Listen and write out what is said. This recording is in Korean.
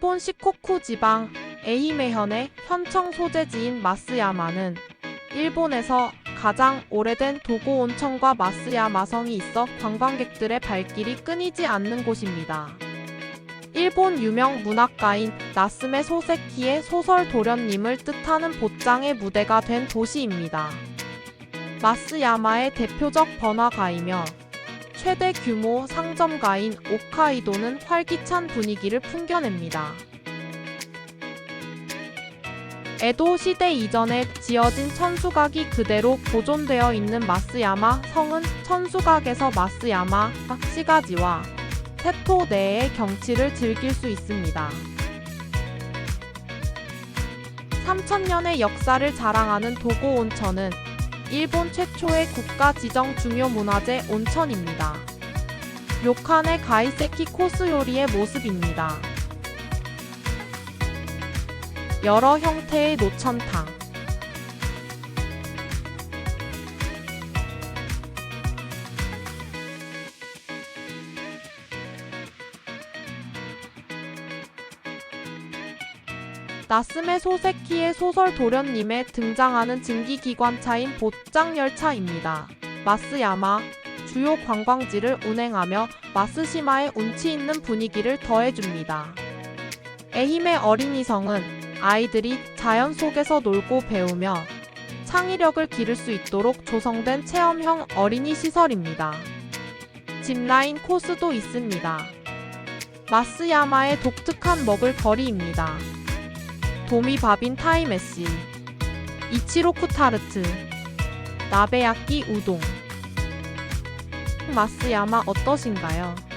일본 시코쿠 지방 에이메현의 현청 소재지인 마스야마는 일본에서 가장 오래된 도고 온천과 마스야마성이 있어 관광객들의 발길이 끊이지 않는 곳입니다. 일본 유명 문학가인 나스메 소세키의 소설 도련님을 뜻하는 보장의 무대가 된 도시입니다. 마스야마의 대표적 번화가이며 최대 규모 상점가인 오카이도는 활기찬 분위기를 풍겨냅니다. 에도 시대 이전에 지어진 천수각이 그대로 보존되어 있는 마스야마 성은 천수각에서 마스야마 시가지와 세토 내의 경치를 즐길 수 있습니다. 3천년의 역사를 자랑하는 도고 온천은 일본 최초의 국가 지정 중요 문화재 온천입니다. 료칸의 가이세키 코스 요리의 모습입니다. 여러 형태의 노천탕 나스메 소세키의 소설 도련님에 등장하는 증기기관차인 보짱열차입니다. 마스야마 주요 관광지를 운행하며 마스시마의 운치 있는 분위기를 더해줍니다. 에힘의 어린이성은 아이들이 자연 속에서 놀고 배우며 창의력을 기를 수 있도록 조성된 체험형 어린이 시설입니다. 짚라인 코스도 있습니다. 마스야마의 독특한 먹을 거리입니다. 도미 바빈 타이메시, 이치로 쿠 타르트, 나베야끼 우동. 마스야마 어떠신가요?